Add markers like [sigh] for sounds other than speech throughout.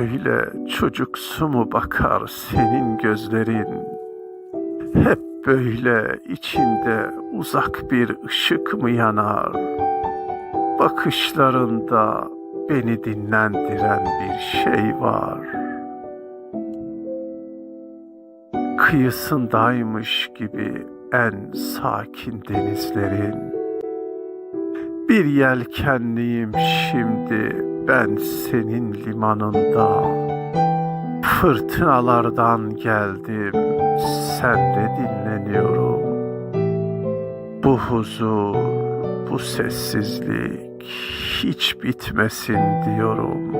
böyle çocuksu mu bakar senin gözlerin? Hep böyle içinde uzak bir ışık mı yanar? Bakışlarında beni dinlendiren bir şey var. Kıyısındaymış gibi en sakin denizlerin. Bir yelkenliyim şimdi ben senin limanında. Fırtınalardan geldim, sende dinleniyorum. Bu huzur, bu sessizlik hiç bitmesin diyorum.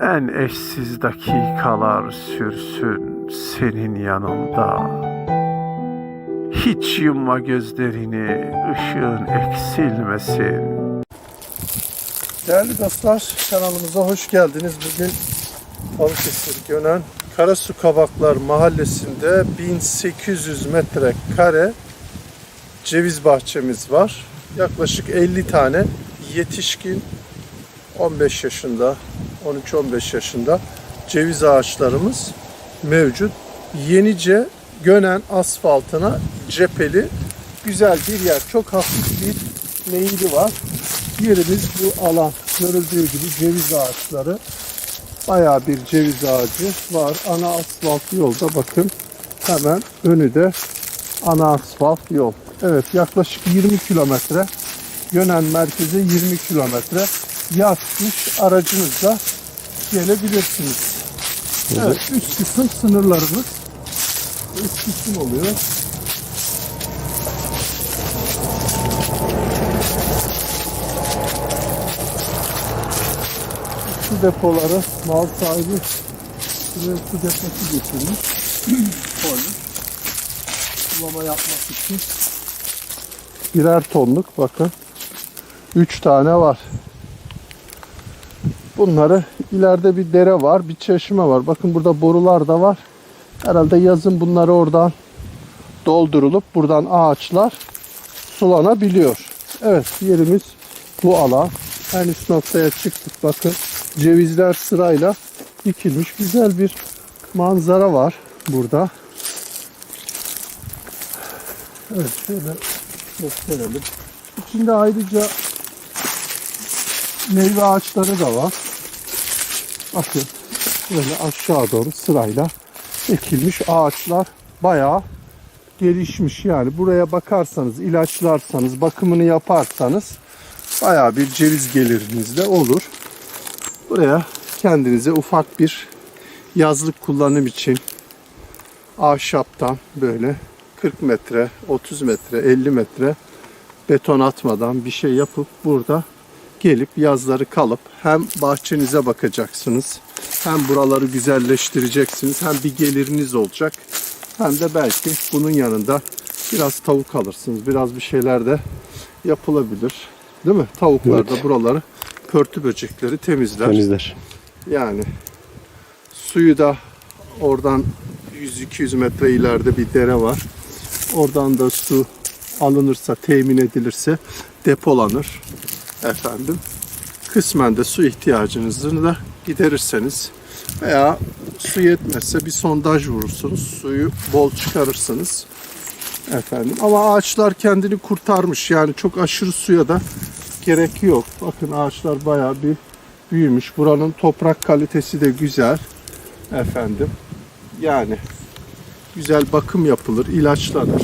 En eşsiz dakikalar sürsün senin yanında. Hiç yumma gözlerini, ışığın eksilmesin. Değerli dostlar kanalımıza hoş geldiniz. Bugün Balıkesir Gönen Karasu Kabaklar Mahallesi'nde 1800 metrekare ceviz bahçemiz var. Yaklaşık 50 tane yetişkin 15 yaşında 13-15 yaşında ceviz ağaçlarımız mevcut. Yenice Gönen asfaltına cepheli güzel bir yer. Çok hafif bir meyili var. Yerimiz bu alan. Görüldüğü gibi ceviz ağaçları. Bayağı bir ceviz ağacı var. Ana asfalt yolda bakın. Hemen önü de ana asfalt yol. Evet yaklaşık 20 kilometre. Gönen merkeze 20 kilometre. Yaz kış aracınızla gelebilirsiniz. Evet üst kısım sınırlarımız. Üst oluyor. su depoları mal sahibi buraya su deposu getirmiş. [clears throat] Koymuş. Sulama yapmak için. Birer tonluk bakın. 3 tane var. Bunları ileride bir dere var, bir çeşme var. Bakın burada borular da var. Herhalde yazın bunları oradan doldurulup buradan ağaçlar sulanabiliyor. Evet yerimiz bu alan. En üst noktaya çıktık bakın. Cevizler sırayla dikilmiş. Güzel bir manzara var burada. Evet şöyle gösterelim. İçinde ayrıca meyve ağaçları da var. Bakın böyle aşağı doğru sırayla ekilmiş ağaçlar bayağı gelişmiş yani buraya bakarsanız ilaçlarsanız bakımını yaparsanız bayağı bir ceviz geliriniz de olur. Buraya kendinize ufak bir yazlık kullanım için ahşaptan böyle 40 metre, 30 metre, 50 metre beton atmadan bir şey yapıp burada gelip yazları kalıp hem bahçenize bakacaksınız hem buraları güzelleştireceksiniz hem bir geliriniz olacak hem de belki bunun yanında biraz tavuk alırsınız biraz bir şeyler de yapılabilir değil mi? Tavuklar da Evet. buraları pörtü böcekleri temizler. Temizler. Yani suyu da oradan 100-200 metre ileride bir dere var. Oradan da su alınırsa, temin edilirse depolanır. Efendim. Kısmen de su ihtiyacınızı da giderirseniz veya su yetmezse bir sondaj vurursunuz. Suyu bol çıkarırsınız. Efendim. Ama ağaçlar kendini kurtarmış. Yani çok aşırı suya da gerek yok. Bakın ağaçlar bayağı bir büyümüş. Buranın toprak kalitesi de güzel. Efendim. Yani güzel bakım yapılır, ilaçlanır.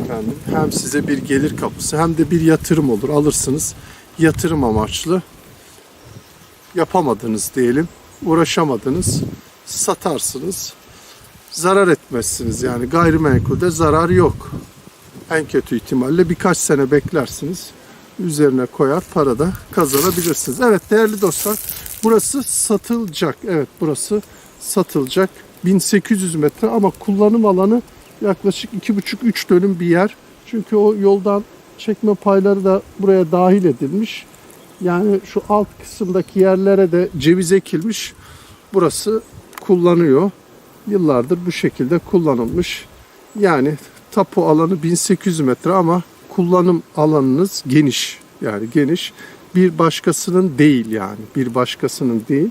Efendim. Hem size bir gelir kapısı hem de bir yatırım olur. Alırsınız. Yatırım amaçlı yapamadınız diyelim. Uğraşamadınız. Satarsınız. Zarar etmezsiniz. Yani gayrimenkulde zarar yok. En kötü ihtimalle birkaç sene beklersiniz üzerine koyar para da kazanabilirsiniz. Evet değerli dostlar burası satılacak. Evet burası satılacak. 1800 metre ama kullanım alanı yaklaşık 2,5-3 dönüm bir yer. Çünkü o yoldan çekme payları da buraya dahil edilmiş. Yani şu alt kısımdaki yerlere de ceviz ekilmiş. Burası kullanıyor. Yıllardır bu şekilde kullanılmış. Yani tapu alanı 1800 metre ama kullanım alanınız geniş. Yani geniş. Bir başkasının değil yani. Bir başkasının değil.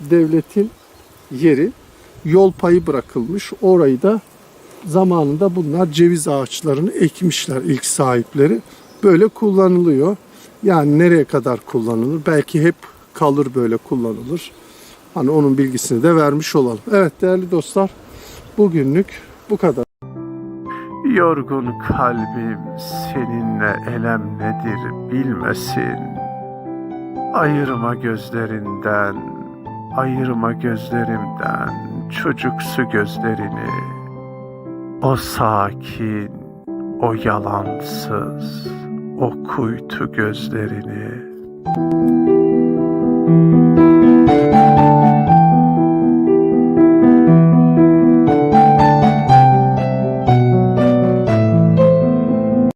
devletin yeri. Yol payı bırakılmış. Orayı da zamanında bunlar ceviz ağaçlarını ekmişler ilk sahipleri. Böyle kullanılıyor. Yani nereye kadar kullanılır? Belki hep kalır böyle kullanılır. Hani onun bilgisini de vermiş olalım. Evet değerli dostlar bugünlük bu kadar. Yorgun kalbim seninle elem nedir bilmesin. Ayırma gözlerinden, ayırma gözlerimden çocuksu gözlerini. O sakin, o yalansız, o kuytu gözlerini.